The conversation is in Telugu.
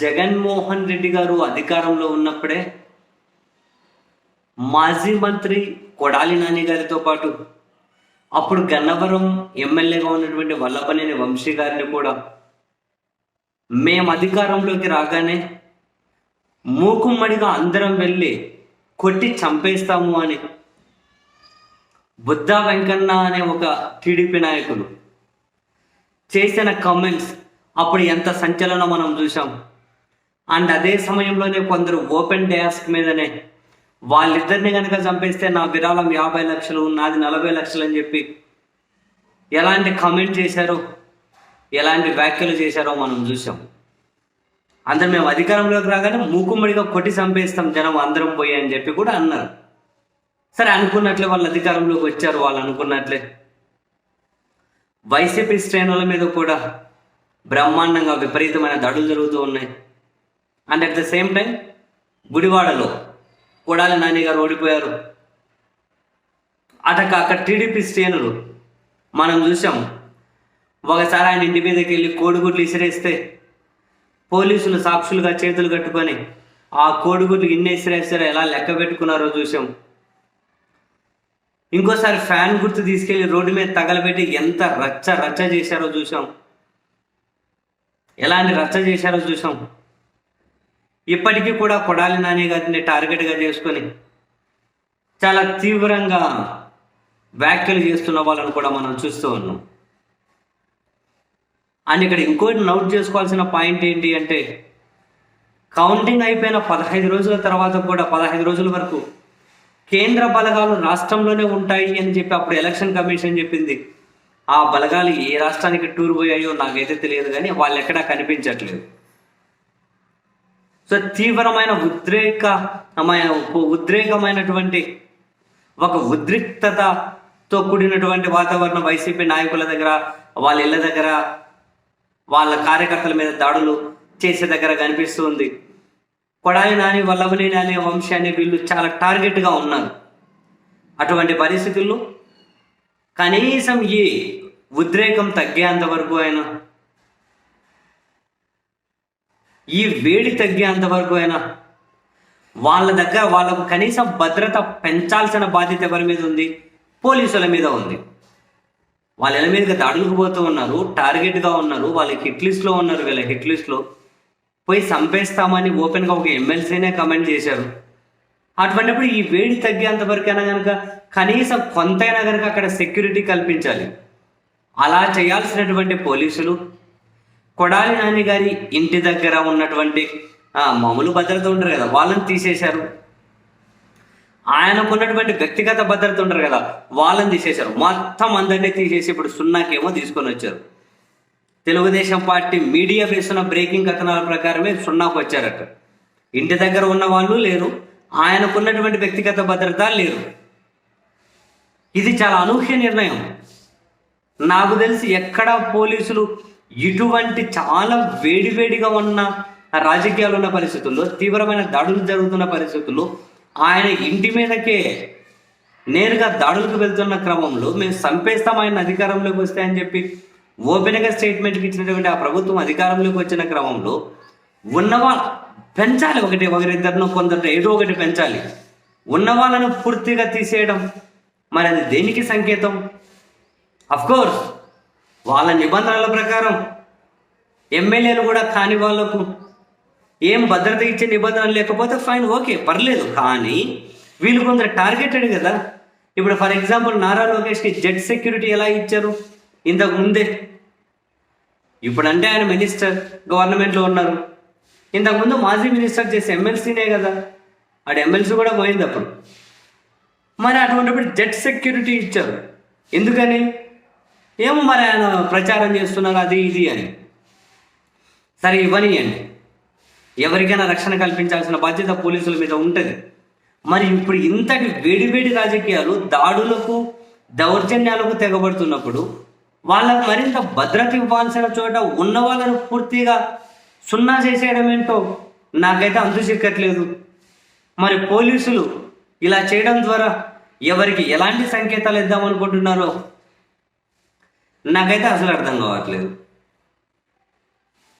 జగన్మోహన్ రెడ్డి గారు అధికారంలో ఉన్నప్పుడే మాజీ మంత్రి కొడాలి నాని గారితో పాటు అప్పుడు గన్నవరం ఎమ్మెల్యేగా ఉన్నటువంటి వల్లభనేని వంశీ గారిని కూడా మేము అధికారంలోకి రాగానే మూకుమ్మడిగా అందరం వెళ్ళి కొట్టి చంపేస్తాము అని బుద్ధా వెంకన్న అనే ఒక టీడీపీ నాయకులు చేసిన కామెంట్స్ అప్పుడు ఎంత సంచలనం మనం చూసాం అండ్ అదే సమయంలోనే కొందరు ఓపెన్ డయాస్క్ మీదనే వాళ్ళిద్దరిని కనుక చంపేస్తే నా విరాళం యాభై లక్షలు నాది నలభై లక్షలు అని చెప్పి ఎలాంటి కామెంట్ చేశారో ఎలాంటి వ్యాఖ్యలు చేశారో మనం చూసాం అందరు మేము అధికారంలోకి రాగానే మూకుమ్మడిగా కొట్టి చంపేస్తాం జనం అందరం పోయి అని చెప్పి కూడా అన్నారు. సరే అనుకున్నట్లే వాళ్ళు అధికారంలోకి వచ్చారు వాళ్ళు అనుకున్నట్లే. వైసీపీ శ్రేణుల మీద కూడా బ్రహ్మాండంగా విపరీతమైన దాడులు జరుగుతూ ఉన్నాయి. And at the same time గుడివాడలో కొడాలి నాని గారు ఓడిపోయారు. అటక అక్కడ టీడీపీ శ్రేణులు మనం చూసాం ఒకసారి ఆయన ఇంటి మీదకి వెళ్ళి కోడిగుడ్లు ఇసిరేస్తే పోలీసులు సాక్షులుగా చేతులు కట్టుకొని ఆ కోడిగుడ్లు ఇన్ని ఇసిరేస్తారో ఎలా లెక్క పెట్టుకున్నారో చూసాం ఇంకోసారి ఫ్యాన్ గుర్తు తీసుకెళ్ళి రోడ్డు మీద తగలబెట్టి ఎంత రచ్చ రచ్చ చేశారో చూసాం ఎలాంటి రచ్చ చేశారో చూసాం ఇప్పటికీ కూడా కొడాలి నాని గారిని టార్గెట్గా చేసుకొని చాలా తీవ్రంగా వ్యాఖ్యలు చేస్తున్న వాళ్ళని కూడా మనం చూస్తూ ఉన్నాం. అండ్ ఇక్కడ ఇంకోటి నోట్ చేసుకోవాల్సిన పాయింట్ ఏంటి అంటే కౌంటింగ్ అయిపోయిన పదహైదు రోజుల తర్వాత కూడా పదహైదు రోజుల వరకు కేంద్ర బలగాలు రాష్ట్రంలోనే ఉంటాయి అని చెప్పి అప్పుడు ఎలక్షన్ కమిషన్ చెప్పింది. ఆ బలగాలు ఏ రాష్ట్రానికి టూర్ పోయాయో నాకైతే తెలియదు కానీ వాళ్ళు ఎక్కడా కనిపించట్లేదు. సో తీవ్రమైన ఉద్రేకమైన ఉద్రేకమైనటువంటి ఒక ఉద్రిక్తతతో కూడినటువంటి వాతావరణం వైసీపీ నాయకుల దగ్గర వాళ్ళ ఇళ్ళ దగ్గర వాళ్ళ కార్యకర్తల మీద దాడులు చేసే దగ్గర కనిపిస్తుంది కొడాయి నాని వల్లభని నాని వంశాన్ని వీళ్ళు చాలా టార్గెట్గా ఉన్నారు. అటువంటి పరిస్థితుల్లో కనీసం ఈ ఉద్రేకం తగ్గేంత వరకు అయినా ఈ వేడి తగ్గేంత వరకు అయినా వాళ్ళ దగ్గర వాళ్ళకు కనీసం భద్రత పెంచాల్సిన బాధ్యత ఎవరి మీద ఉంది? పోలీసుల మీద ఉంది. వాళ్ళ ఇళ్ళ మీదకి దాడులకు పోతూ ఉన్నారు టార్గెట్గా ఉన్నారు వాళ్ళ హిట్ లిస్ట్లో ఉన్నారు వీళ్ళ హిట్ లిస్ట్లో పోయి చంపేస్తామని ఓపెన్గా ఒక ఎమ్మెల్సీనే కమెంట్ చేశారు. అటువంటిప్పుడు ఈ వేడి తగ్గేంత వరకైనా కనుక కనీసం కొంతైనా కనుక అక్కడ సెక్యూరిటీ కల్పించాలి. అలా చేయాల్సినటువంటి పోలీసులు కొడాలి నాని గారి ఇంటి దగ్గర ఉన్నటువంటి మామూలు భద్రత ఉంటారు కదా. వాళ్ళని తీసేశారు. ఆయనకు ఉన్నటువంటి వ్యక్తిగత భద్రత ఉంటారు కదా. వాళ్ళని తీసేశారు. మొత్తం అందరినీ తీసేసి ఇప్పుడు సున్నాకేమో తీసుకొని వచ్చారు. తెలుగుదేశం పార్టీ మీడియా వేస్తున్న బ్రేకింగ్ కథనాల ప్రకారమే సున్నాకు వచ్చారట. ఇంటి దగ్గర ఉన్న వాళ్ళు లేరు. ఆయనకున్నటువంటి వ్యక్తిగత భద్రత లేరు. ఇది చాలా అనూహ్య నిర్ణయం. నాకు తెలిసి ఎక్కడ పోలీసులు ఇటువంటి చాలా వేడివేడిగా ఉన్న రాజకీయాలు ఉన్న పరిస్థితుల్లో తీవ్రమైన దాడులు జరుగుతున్న పరిస్థితుల్లో ఆయన ఇంటి మీదకే నేరుగా దాడులకు వెళ్తున్న క్రమంలో మేము చంపేస్తాం ఆయన అధికారంలోకి వస్తే అని చెప్పి ఓపెన్గా స్టేట్మెంట్కి ఇచ్చినటువంటి ఆ ప్రభుత్వం అధికారంలోకి వచ్చిన క్రమంలో ఉన్నవా పెంచాలి ఒకటి ఒకరిద్దరినో కొందరు ఏదో ఒకటి పెంచాలి. ఉన్న వాళ్ళను పూర్తిగా తీసేయడం మరి అది దేనికి సంకేతం? అఫ్కోర్స్ వాళ్ళ నిబంధనల ప్రకారం ఎమ్మెల్యేలు కూడా కాని వాళ్ళకు ఏం భద్రత ఇచ్చే నిబంధనలు లేకపోతే ఫైన్ ఓకే పర్లేదు. కానీ వీళ్ళు కొందరు టార్గెటెడ్ కదా. ఇప్పుడు ఫర్ ఎగ్జాంపుల్ నారా లోకేష్కి జెడ్ సెక్యూరిటీ ఎలా ఇచ్చారు? ఇంతకు ముందే. ఇప్పుడంటే ఆయన మినిస్టర్ గవర్నమెంట్లో ఉన్నారు. ఇంతకుముందు మాజీ మినిస్టర్ చేసే ఎమ్మెల్సీనే కదా. ఆడ ఎమ్మెల్సీ కూడా పోయింది అప్పుడు. మరి అటువంటిప్పుడు జెడ్ సెక్యూరిటీ ఇచ్చారు. ఎందుకని? ఏమో మరి ఆయన ప్రచారం చేస్తున్నారు అది ఇది అని. సరే ఇవ్వనియండి ఎవరికైనా రక్షణ కల్పించాల్సిన బాధ్యత పోలీసుల మీద ఉంటుంది. మరి ఇప్పుడు ఇంతటి వేడివేడి రాజకీయాలు దాడులకు దౌర్జన్యాలకు తెగబడుతున్నప్పుడు వాళ్ళకు మరింత భద్రత ఇవ్వాల్సిన చోట ఉన్న వాళ్ళను పూర్తిగా సున్నా చేసేయడం ఏంటో నాకైతే అంతు చిక్కట్లేదు మరి పోలీసులు ఇలా చేయడం ద్వారా ఎవరికి ఎలాంటి సంకేతాలు ఇద్దామనుకుంటున్నారో నాకైతే అసలు అర్థం కావట్లేదు.